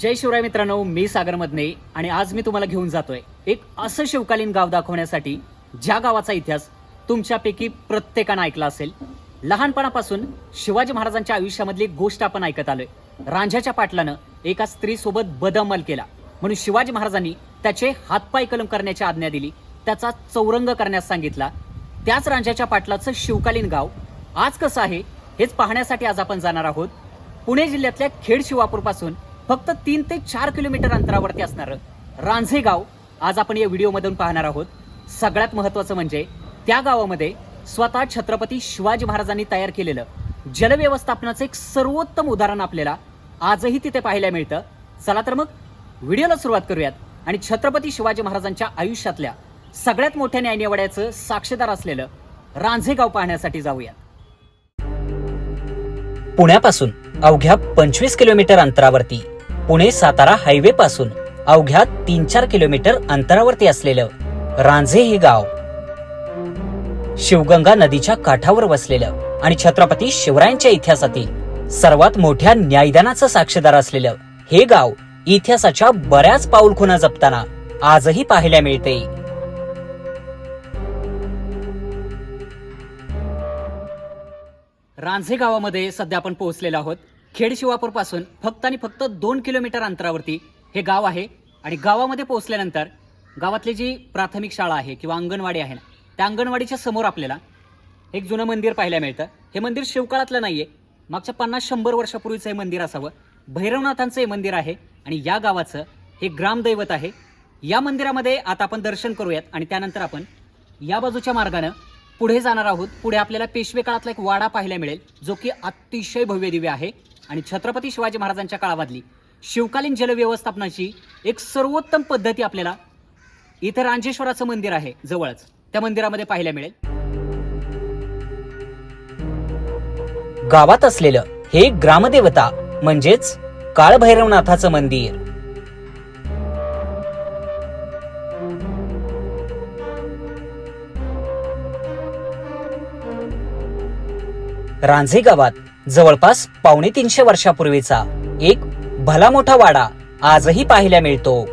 जय शिवराय मित्रांनो मी सागर मधने आणि आज मी तुम्हाला घेऊन जातोय एक असं शिवकालीन गाव दाखवण्यासाठी ज्या गावाचा इतिहास तुमच्यापैकी प्रत्येकानं ऐकला असेल. लहानपणापासून शिवाजी महाराजांच्या आयुष्यामधली एक गोष्ट आपण ऐकत आलोय. रांझ्याच्या पाटलानं एका स्त्रीसोबत बदमल केला. म्हणून शिवाजी महाराजांनी त्याचे हातपाय कलम करण्याची आज्ञा दिली. त्याचा चौरंग करण्यास सांगितला. त्याच रांझ्याच्या पाटलाचं शिवकालीन गाव आज कसं आहे हेच पाहण्यासाठी आज आपण जाणार आहोत. पुणे जिल्ह्यातल्या खेड शिवापूरपासून फक्त तीन ते चार किलोमीटर अंतरावरती असणारं रांझे गाव आज आपण या व्हिडिओमधून पाहणार आहोत. सगळ्यात महत्वाचं म्हणजे त्या गावामध्ये स्वतः छत्रपती शिवाजी महाराजांनी तयार केलेलं जलव्यवस्थापनाचं एक सर्वोत्तम उदाहरण आपल्याला आजही तिथे पाहायला मिळतं. चला तर मग व्हिडिओला सुरुवात करूयात आणि छत्रपती शिवाजी महाराजांच्या आयुष्यातल्या सगळ्यात मोठ्या न्यायनिवाड्याचं साक्षीदार असलेलं रांझे गाव पाहण्यासाठी जाऊयात. पुण्यापासून अवघ्या पंचवीस किलोमीटर अंतरावरती पुणे सातारा हायवे पासून अवघ्या तीन चार किलोमीटर अंतरावरती असलेलं रांझे हे गाव. शिवगंगा नदीच्या काठावर वसलेलं आणि छत्रपती शिवरायांच्या इतिहासातील सर्वात मोठ्या न्यायदानाचं साक्षीदार असलेलं हे गाव इतिहासाच्या बऱ्याच पाऊलखुणा जपताना आजही पाहायला मिळते. रांझे गावामध्ये सध्या आपण पोहोचलेलो आहोत. खेड शिवापूरपासून फक्त आणि फक्त दोन किलोमीटर अंतरावरती हे गाव आहे. आणि गावामध्ये पोहोचल्यानंतर गावातली जी प्राथमिक शाळा आहे किंवा अंगणवाडी आहे ना त्या अंगणवाडीच्या समोर आपल्याला एक जुनं मंदिर पाहायला मिळतं. हे मंदिर शिवकाळातलं नाही आहे मागच्या पन्नास शंभर वर्षापूर्वीचं हे मंदिर असावं. भैरवनाथांचं हे मंदिर आहे आणि या गावाचं हे ग्रामदैवत आहे. या मंदिरामध्ये आता आपण दर्शन करूयात आणि त्यानंतर आपण या बाजूच्या मार्गानं पुढे जाणार आहोत. पुढे आपल्याला पेशवे काळातला एक वाडा पाहायला मिळेल जो की अतिशय भव्य दिव्य आहे. आणि छत्रपती शिवाजी महाराजांच्या काळामधली शिवकालीन जलव्यवस्थापनाची एक सर्वोत्तम पद्धती आपल्याला इथं रांजेश्वराचं मंदिर आहे जवळच. त्या मंदिरामध्ये पाहायला मिळेल. गावात असलेलं हे ग्रामदेवता म्हणजेच काळभैरवनाथाचं मंदिर. रांझे गावात जवळपास पावणे तीनशे वर्षापूर्वीचा एक भला मोठा वाडा आजही पाहायला मिळतो.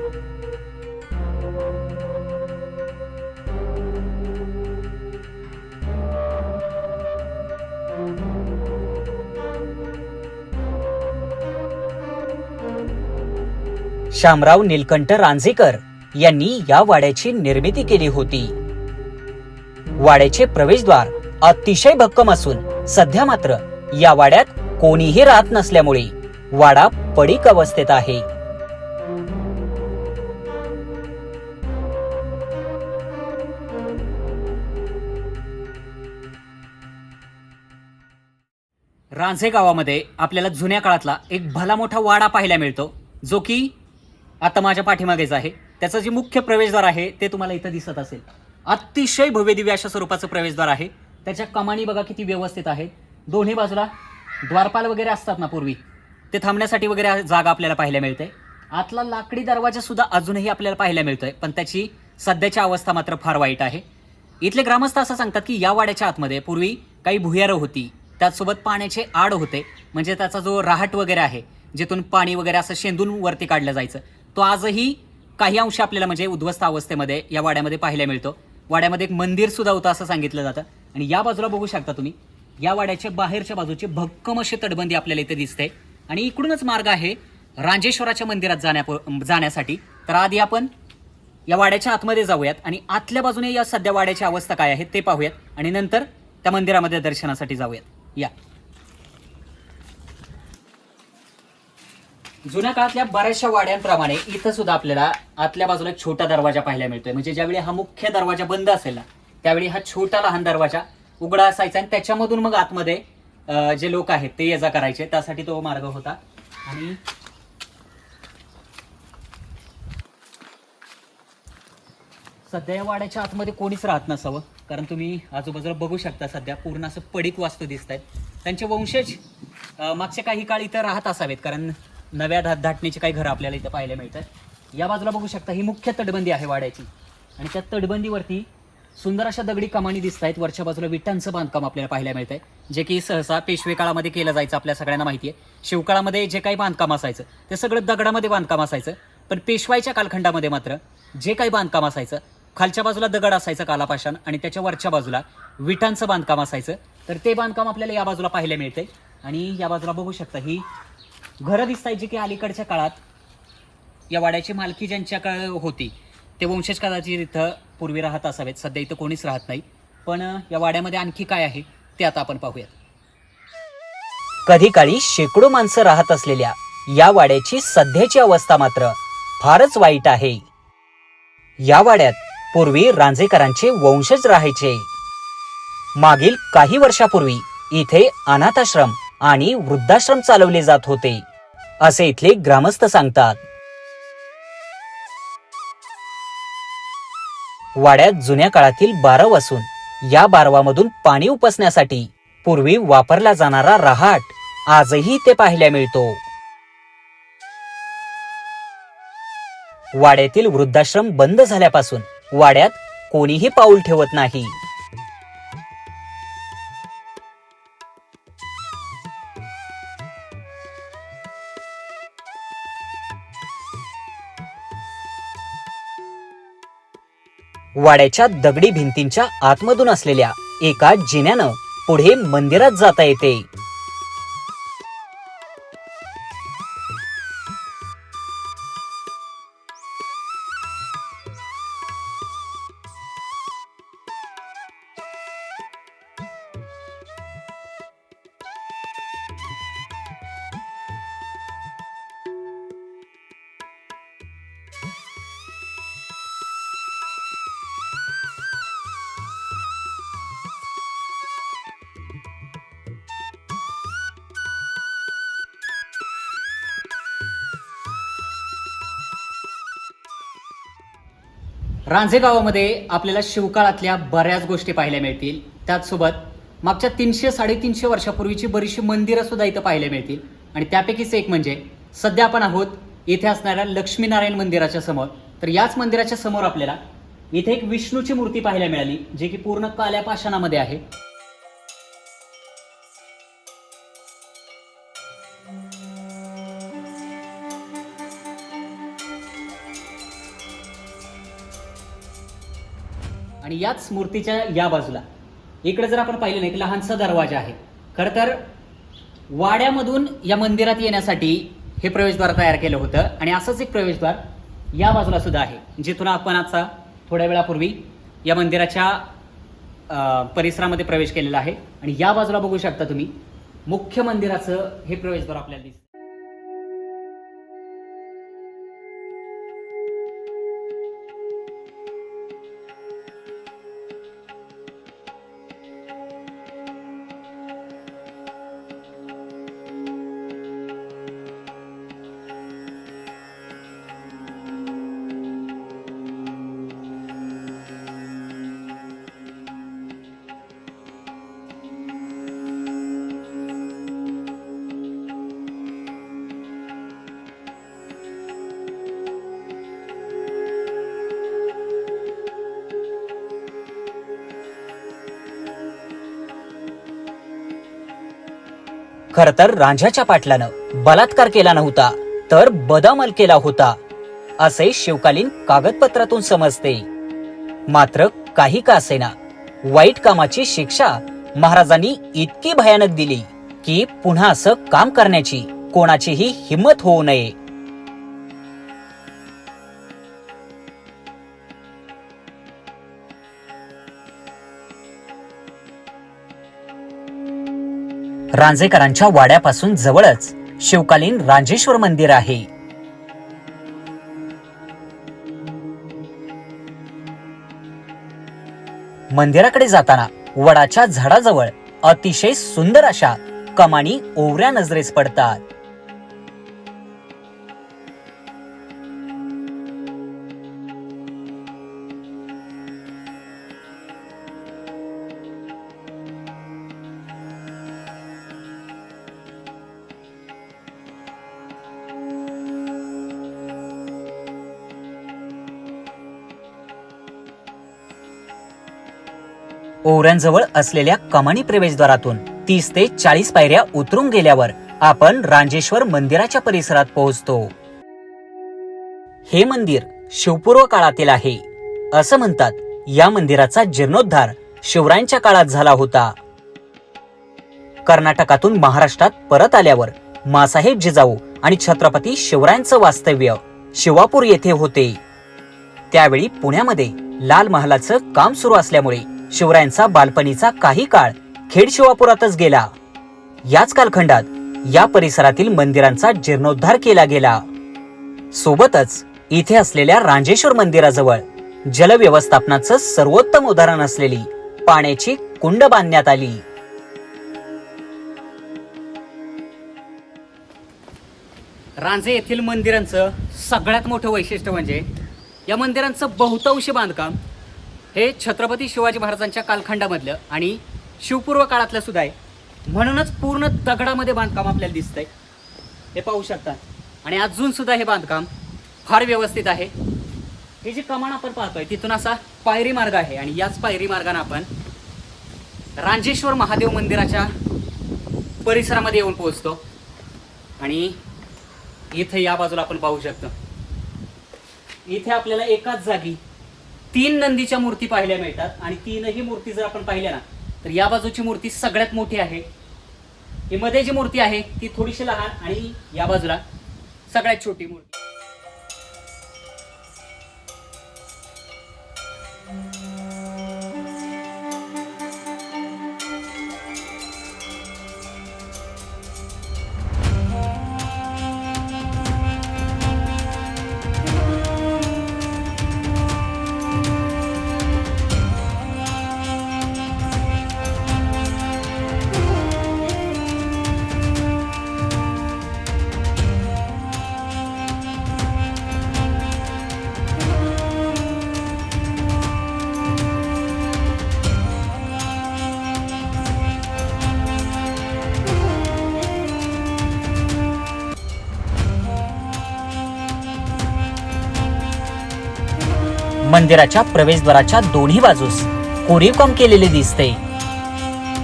शामराव नीलकंठ रांझेकर यांनी या वाड्याची निर्मिती केली होती. वाड्याचे प्रवेशद्वार अतिशय भक्कम असून सध्या मात्र या वाड्यात कोणीही राहत नसल्यामुळे वाडा पडीक अवस्थेत आहे. रांझे गावामध्ये आपल्याला जुन्या काळातला एक भला मोठा वाडा पाहायला मिळतो जो की आता माझ्या पाठीमागेच आहे. त्याचं जे मुख्य प्रवेशद्वार आहे ते तुम्हाला इथं दिसत असेल. अतिशय भव्यदिव्य अशा स्वरूपाचं प्रवेशद्वार आहे. त्याच्या कमानी बघा किती व्यवस्थित आहेत दोन्ही बाजूला द्वारपाल वगैरे असतात ना पूर्वी ते थांबण्यासाठी वगैरे जागा आपल्याला पाहायला मिळते. आतला लाकडी दरवाजा सुद्धा अजूनही आपल्याला पाहायला मिळतोय पण त्याची सध्याची अवस्था मात्र फार वाईट आहे. इथले ग्रामस्थ असं सांगतात की या वाड्याच्या आतमध्ये पूर्वी काही भुयारं होती त्याचसोबत पाण्याचे आड होते म्हणजे त्याचा जो राहट वगैरे आहे जिथून पाणी वगैरे असं शेंदून वरती काढलं जायचं तो आजही काही अंश आपल्याला म्हणजे उद्ध्वस्त अवस्थेमध्ये या वाड्यामध्ये पाहायला मिळतो. वाड्यामध्ये एक मंदिर सुद्धा होतं असं सांगितलं जातं. आणि या बाजूला बघू शकता तुम्ही या वाड्याच्या बाहेरच्या बाजूची भक्कम अशी तटबंदी आपल्याला इथे दिसते. आणि इकडूनच मार्ग आहे रांजेश्वराच्या मंदिरात जाण्या जाण्यासाठी. तर आधी आपण या वाड्याच्या आतमध्ये जाऊयात आणि आतल्या बाजूने या सध्या वाड्याची अवस्था काय आहे ते पाहूयात. आणि नंतर त्या मंदिरामध्ये दर्शनासाठी जाऊयात. या. जुन्या काळातल्या बऱ्याचशा वाड्यांप्रमाणे इथं सुद्धा आपल्याला आतल्या बाजूला एक छोटा दरवाजा पाहायला मिळतोय. म्हणजे ज्यावेळी हा मुख्य दरवाजा बंद असेल ना त्यावेळी हा छोटा लहान दरवाजा उघडा असायचा आणि त्याच्यामधून मग आतमध्ये जे लोक आहेत ते ये जा करायचे. त्यासाठी तो मार्ग होता. आणि सध्या या वाड्याच्या आतमध्ये कोणीच राहत नसावं. कारण तुम्ही आजूबाजूला बघू शकता सध्या पूर्ण असं पडीक वास्तू दिसत आहेत त्यांचे वंशज मागचे काही काळ इथं राहत असावेत. कारण नव्या धा धाटणीचे काही घरं आपल्याला इथं पाहायला मिळतात. या बाजूला बघू शकता ही मुख्य तटबंदी आहे वाड्याची. आणि त्या तटबंदीवरती सुंदर अशा दगडी कमानी दिसत आहेत वरच्या बाजूला विटांचं बांधकाम आपल्याला पाहायला मिळत आहे जे की सहसा पेशवे काळामध्ये केलं जायचं आपल्या सगळ्यांना माहिती आहे शिवकाळामध्ये जे काही बांधकाम असायचं ते सगळं दगडामध्ये बांधकाम असायचं. पण पेशवाईच्या कालखंडामध्ये मात्र जे काही बांधकाम असायचं खालच्या बाजूला दगड असायचं कालापाषाण आणि त्याच्या वरच्या बाजूला विटांचं बांधकाम असायचं. तर ते बांधकाम आपल्याला या बाजूला पाहायला मिळते आणि या बाजूला बघू शकता ही घरं दिसत आहेत जी की अलीकडच्या काळात. या वाड्याची मालकी ज्यांच्याकडे होती ते वंशज कदाचित इथं पूर्वी राहत असावेत. सध्या इथं कोणीच राहत नाही. पण या वाड्यामध्ये आणखी काय आहे ते आता आपण पाहूयात. कधी काळी शेकडो माणसं राहत असलेल्या या वाड्याची सध्याची अवस्था मात्र फारच वाईट आहे. या वाड्यात पूर्वी रांजेकरांचे वंशज राहायचे. मागील काही वर्षापूर्वी इथे अनाथाश्रम आणि वृद्धाश्रम चालवले जात होते. असे इथले ग्रामस्थ सांगतात. वाड्यात जुन्या काळातील बारव असून या बारवामधून पाणी उपसण्यासाठी पूर्वी वापरला जाणारा रहाट आजही ते पाहायला मिळतो. वाड्यातील वृद्धाश्रम बंद झाल्यापासून वाड्यात कोणीही पाऊल ठेवत नाही. वाड्याच्या दगडी भिंतींच्या आतमधून असलेल्या एका जिन्यानं पुढे मंदिरात जाता येते. रांझे गावामध्ये आपल्याला शिवकाळातल्या बऱ्याच गोष्टी पाहायला मिळतील. त्याचसोबत मागच्या तीनशे साडेतीनशे वर्षापूर्वीची बरीचशी मंदिरं सुद्धा इथं पाहायला मिळतील. आणि त्यापैकीच एक म्हणजे सध्या आपण आहोत इथे असणाऱ्या लक्ष्मीनारायण मंदिराच्या समोर. तर याच मंदिराच्या समोर आपल्याला इथे एक विष्णूची मूर्ती पाहायला मिळाली जी की पूर्ण काल्या पाषाणामध्ये आहे. याच मूर्तीच्या या बाजूला. इकडे जर आपण पाहिलं नाही एक लहानसा दरवाजा आहे. खरं तर वाड्यामधून या मंदिरात येण्यासाठी हे प्रवेशद्वार तयार केलं होतं आणि असंच एक प्रवेशद्वार या बाजूला सुद्धा आहे जिथून आपण आजचा थोड्या वेळापूर्वी या मंदिराच्या अं, परिसरामध्ये प्रवेश केलेला आहे. आणि या बाजूला बघू शकता तुम्ही मुख्य मंदिराचं हे प्रवेशद्वार आपल्याला दिसतं खर तर रांझ्याच्या पाटलानं बलात्कार केला नव्हता तर बदामल केला होता असे शिवकालीन कागदपत्रातून समजते. मात्र काही का असेना वाईट कामाची शिक्षा महाराजांनी इतकी भयानक दिली की पुन्हा असं काम करण्याची कोणाचीही हिंमत होऊ नये. रांजेकरांच्या वाड्यापासून जवळच शिवकालीन रांजेश्वर मंदिर आहे. मंदिराकडे जाताना वडाच्या झाडाजवळ अतिशय सुंदर अशा कमानी ओवऱ्या नजरेस पडतात. ओवऱ्यांजवळ असलेल्या कमानी प्रवेशद्वारातून तीस ते चाळीस पायऱ्या उतरून गेल्यावर आपण रांजेश्वर मंदिराच्या परिसरात पोहोचतो. हे मंदिर शिवपूर्व काळातील आहे. असं म्हणतात या मंदिराचा जीर्णोद्धार शिवरायांच्या काळात झाला होता. कर्नाटकातून महाराष्ट्रात परत आल्यावर मासाहेब जिजाऊ आणि छत्रपती शिवरायांचं वास्तव्य शिवापूर येथे होते. त्यावेळी पुण्यामध्ये लाल महालाचं काम सुरू असल्यामुळे शिवरायांचा बालपणीचा काही काळ खेड शिवापुरातच गेला. याच कालखंडात या परिसरातील मंदिरांचा जीर्णोद्धार केला गेला. सोबतच इथे असलेल्या रांजेश्वर मंदिराजवळ जलव्यवस्थापनाचं सर्वोत्तम उदाहरण असलेली पाण्याची कुंड बांधण्यात आली. रांजे येथील मंदिरांचं सगळ्यात मोठं वैशिष्ट्य म्हणजे या मंदिरांचं बहुतांशी बांधकाम हे छत्रपती शिवाजी महाराजांच्या कालखंडामधलं आणि शिवपूर्व काळातलं सुद्धा आहे. म्हणूनच पूर्ण दगडामध्ये बांधकाम आपल्याला दिसतंय. हे पाहू शकता. आणि अजून सुद्धा हे बांधकाम फार व्यवस्थित आहे. हे जे कमान आपण पाहतोय तिथून असा पायरी मार्ग आहे. आणि याच पायरी मार्गाने आपण रांजेश्वर महादेव मंदिराच्या परिसरामध्ये येऊन पोहोचतो. आणि इथे या बाजूला आपण पाहू शकतो. इथे आपल्याला एकाच जागी तीन नंदीच्या मूर्ती पाहायला मिळतात आणि तीनही मूर्ती जर आपण पाहिल्या ना तर या बाजूची मूर्ती सगळ्यात मोठी आहे. ही मध्ये जी मूर्ती आहे ती थोडीशी लहान आणि या बाजूला सगळ्यात छोटी मूर्ती. मंदिराच्या प्रवेशद्वाराच्या दोन्ही बाजूस कोरीव काम केलेले दिसते.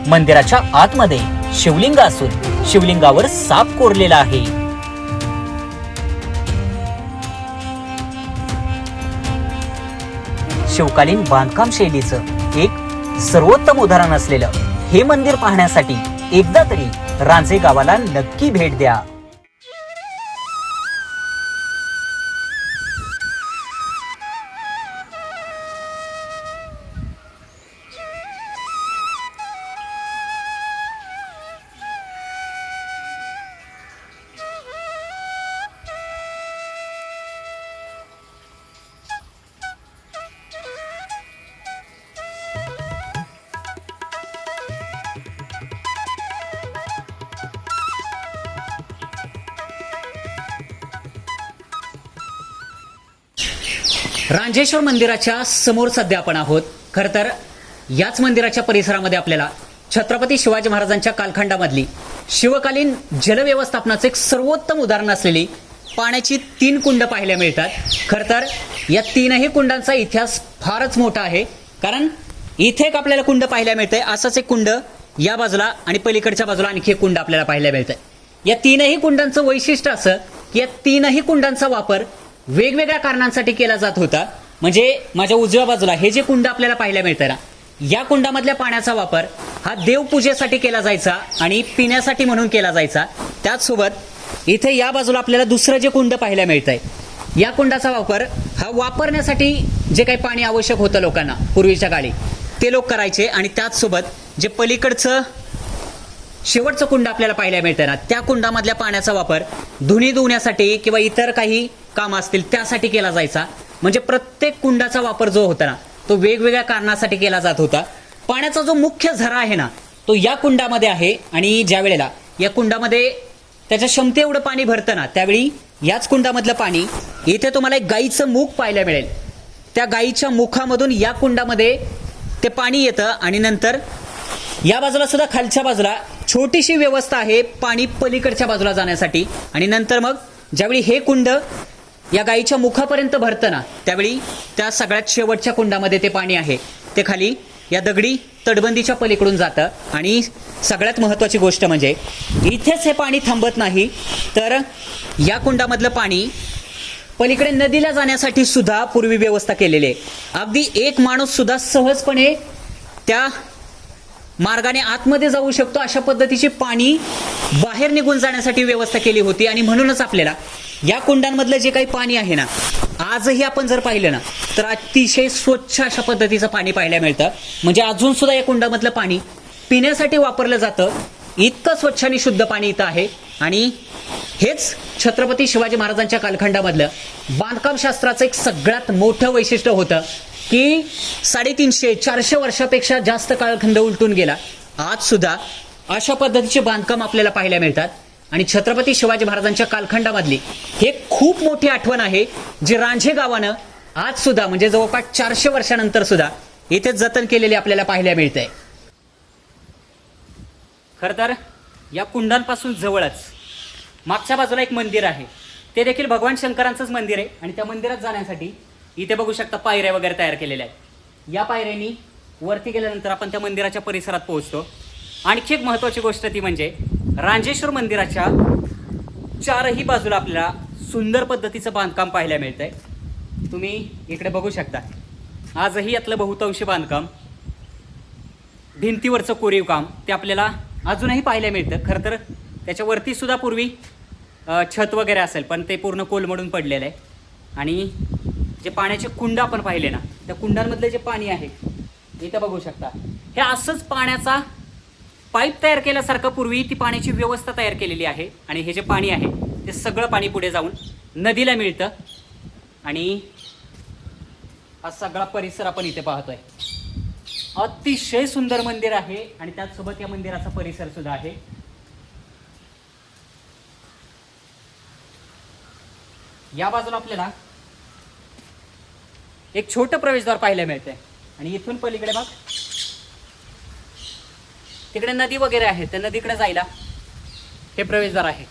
मंदिराच्या आतमध्ये शिवलिंग असून शिवलिंगावर साप कोरलेला आहे. शिवकालीन बांधकाम शैलीचं एक सर्वोत्तम उदाहरण असलेलं हे मंदिर पाहण्यासाठी एकदा तरी रांजे गावाला नक्की भेट द्या. रांजेश्वर मंदिराच्या समोर सध्या आपण आहोत. खर तर याच मंदिराच्या परिसरामध्ये आपल्याला छत्रपती शिवाजी महाराजांच्या कालखंडामधली शिवकालीन जलव्यवस्थापनाचं एक सर्वोत्तम उदाहरण असलेली पाण्याची तीन कुंड पाहायला मिळतात. खर तर या तीनही कुंडांचा इतिहास फारच मोठा आहे. कारण इथे एक आपल्याला कुंड पाहायला मिळतंय. असंच एक कुंड या बाजूला आणि पलीकडच्या बाजूला आणखी एक कुंड आपल्याला पाहायला मिळतंय. या तीनही कुंडांचं वैशिष्ट्य असं की या तीनही कुंडांचा वापर वेगवेगळ्या कारणांसाठी केला जात होता. म्हणजे माझ्या उजव्या बाजूला हे जे कुंड आपल्याला पाहायला मिळतं ना या कुंडामधल्या पाण्याचा वापर हा देवपूजेसाठी केला जायचा आणि पिण्यासाठी म्हणून केला जायचा. त्याचसोबत इथे या बाजूला आपल्याला दुसरं जे कुंड पाहायला मिळतंय या कुंडाचा वापर हा वापरण्यासाठी जे काही पाणी आवश्यक होतं लोकांना पूर्वीच्या काळी ते लोक करायचे आणि त्याचसोबत जे पलीकडचं शेवटचं कुंड आपल्याला पाहायला मिळतं ना त्या कुंडामधल्या पाण्याचा वापर धुणी धुण्यासाठी किंवा इतर काही काम असतील त्यासाठी केला जायचा. म्हणजे प्रत्येक कुंडाचा वापर जो होता ना तो वेगवेगळ्या कारणासाठी केला जात होता. पाण्याचा जो मुख्य झरा आहे ना तो या कुंडामध्ये आहे आणि ज्या वेळेला या कुंडामध्ये त्याच्या क्षमते एवढं पाणी भरतं ना त्यावेळी याच कुंडामधलं पाणी इथे तुम्हाला एक गाईचं मुख पाहायला मिळेल. त्या गाईच्या मुखामधून या कुंडामध्ये ते पाणी येतं आणि नंतर या बाजूला सुद्धा खालच्या बाजूला छोटीशी व्यवस्था आहे पाणी पलीकडच्या बाजूला जाण्यासाठी. आणि नंतर मग ज्यावेळी हे कुंड या गाईच्या मुखापर्यंत भरतं ना त्यावेळी त्या सगळ्यात शेवटच्या कुंडामध्ये ते पाणी आहे. ते खाली या दगडी तटबंदीच्या पलीकडून जातं. आणि सगळ्यात महत्त्वाची गोष्ट म्हणजे इथेच हे पाणी थांबत नाही तर या कुंडामधलं पाणी पलीकडे नदीला जाण्यासाठी सुद्धा पूर्वी व्यवस्था केलेली आहे. अगदी एक माणूस सुद्धा सहजपणे त्या मार्गाने आतमध्ये जाऊ शकतो अशा पद्धतीची पाणी बाहेर निघून जाण्यासाठी व्यवस्था केली होती. आणि म्हणूनच आपल्याला या कुंडांमधलं जे काही पाणी आहे ना आजही आपण जर पाहिलं ना तर अतिशय स्वच्छ अशा पद्धतीचं पाणी पाहायला मिळतं. म्हणजे अजून सुद्धा या कुंडामधलं पाणी पिण्यासाठी वापरलं जातं. इतकं स्वच्छ आणि शुद्ध पाणी इथं आहे. आणि हेच छत्रपती शिवाजी महाराजांच्या कालखंडामधलं बांधकाम शास्त्राचं एक सगळ्यात मोठं वैशिष्ट्य होतं की साडेतीनशे चारशे वर्षापेक्षा जास्त कालखंड उलटून गेला. आज सुद्धा अशा पद्धतीचे बांधकाम आपल्याला पाहायला मिळतात. आणि छत्रपती शिवाजी महाराजांच्या कालखंडामधली हे खूप मोठी आठवण आहे जी रांझे गावानं आज सुद्धा म्हणजे जवळपास चारशे वर्षानंतर सुद्धा इथे जतन केलेली आपल्याला पाहायला मिळतंय. खरं तर या कुंडांपासून जवळच मागच्या बाजूला एक मंदिर आहे. ते देखील भगवान शंकरांचंच मंदिर आहे आणि त्या मंदिरात जाण्यासाठी इथे बघू शकता पायऱ्या वगैरे तयार केलेल्या आहेत. या पायऱ्यांनी वरती गेल्यानंतर आपण त्या मंदिराच्या परिसरात पोहोचतो. आणखी एक महत्त्वाची गोष्ट ती म्हणजे रांजेश्वर मंदिराच्या चारही बाजूला आपल्याला सुंदर पद्धतीचं बांधकाम पाहायला मिळतंय. तुम्ही इकडे बघू शकता. आजही यातलं बहुतांशी बांधकाम भिंतीवरचं कोरीव काम ते आपल्याला अजूनही पाहायला मिळतं. खरं तर त्याच्यावरती सुद्धा पूर्वी छत वगैरे असेल पण ते पूर्ण कोलमडून पडलेलं आहे. आणि जे पाण्याचे कुंड आपण पाहिले ना त्या कुंडांमधलं जे पाणी आहे इथं बघू शकता. हे असंच पाण्याचा पाईप तयार केल्यासारखं पूर्वी ती पाण्याची व्यवस्था तयार केलेली आहे. आणि हे जे पाणी आहे ते सगळं पाणी पुढे जाऊन नदीला मिळतं. आणि हा सगळा परिसर आपण इथे पाहतोय. अतिशय सुंदर मंदिर आहे आणि त्याचसोबत या मंदिराचा परिसर सुद्धा आहे. या बाजूला आपल्याला एक छोटं प्रवेशद्वार पाहायला मिळतंय. आणि इथून पलीकडे बघ. तिकडे नदी वगैरे आहे त्या नदीकडे जायला हे प्रवेशद्वार आहे.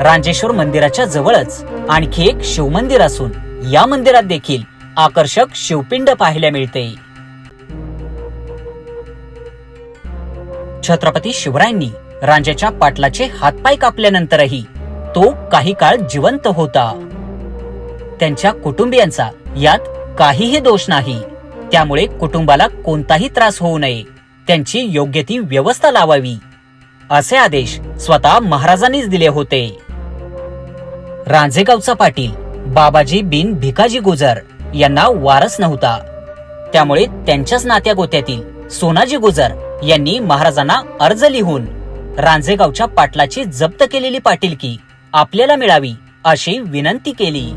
रांजेश्वर मंदिराच्या जवळच आणखी एक शिवमंदिर असून या मंदिरात देखील आकर्षक शिवपिंड पाहायला मिळते. छत्रपती शिवरायांनी रांजेच्या पाटलाचे हातपाय कापल्यानंतरही तो काही काळ जिवंत होता. त्यांच्या कुटुंबियांचा यात काहीही दोष नाही. त्यामुळे कुटुंबाला कोणताही त्रास होऊ नये. त्यांची योग्य ती व्यवस्था लावावी. असे आदेश स्वतः महाराजांनीच दिले होते. रांझेगावचा पाटील बाबाजी बिन भिकाजी गुजर यांना वारस नव्हता. त्यामुळे त्यांच्याच नात्या गोत्यातील सोनाजी गुजर यांनी महाराजांना अर्ज लिहून रांझेगावच्या पाटलाची जप्त केलेली पाटीलकी आपल्याला मिळावी अशी विनंती केली.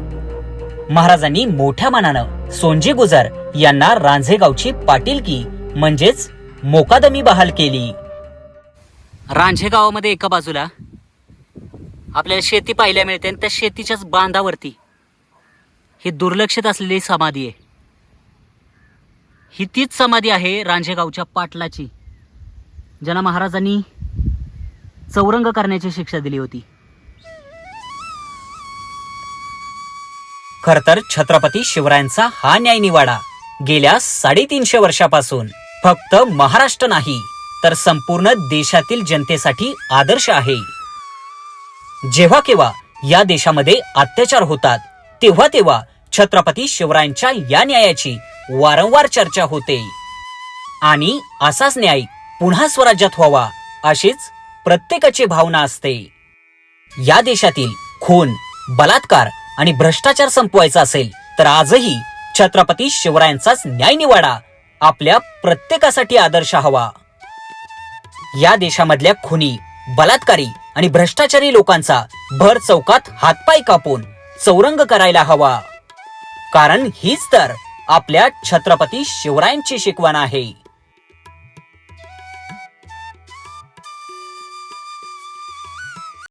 महाराजांनी मोठ्या मनानं सोनजी गुजर यांना रांझेगावची पाटीलकी म्हणजेच मोकादमी बहाल केली. रांझेगावामध्ये एका बाजूला आपल्याला शेती पाहायला मिळते आणि त्या शेतीच्याच बांधावरती ही दुर्लक्षित असलेली समाधी आहे. ही तीच समाधी आहे रांझेगावच्या पाटलाची. ज्यांना महाराजांनी चौरंग करण्याची शिक्षा दिली होती. खर तर छत्रपती शिवरायांचा हा न्यायनिवाडा गेल्या साडेतीनशे वर्षापासून फक्त महाराष्ट्र नाही तर संपूर्ण देशातील जनतेसाठी आदर्श आहे. जेव्हा केव्हा या देशामध्ये अत्याचार होतात तेव्हा तेव्हा छत्रपती शिवरायांच्या या न्यायाची वारंवार चर्चा होते. आणि असाच न्याय पुन्हा स्वराज्यात व्हावा अशीच प्रत्येकाची भावना असते. या देशातील खून बलात्कार आणि भ्रष्टाचार संपवायचा असेल तर आजही छत्रपती शिवरायांचाच न्याय निवाडा आपल्या प्रत्येकासाठी आदर्श हवा. या देशामधल्या खुनी बलात्कारी आणि भ्रष्टाचारी लोकांचा भर चौकात हातपाय कापून चौरंग करायला हवा. कारण हीच तर आपल्या छत्रपती शिवरायांची शिकवण आहे.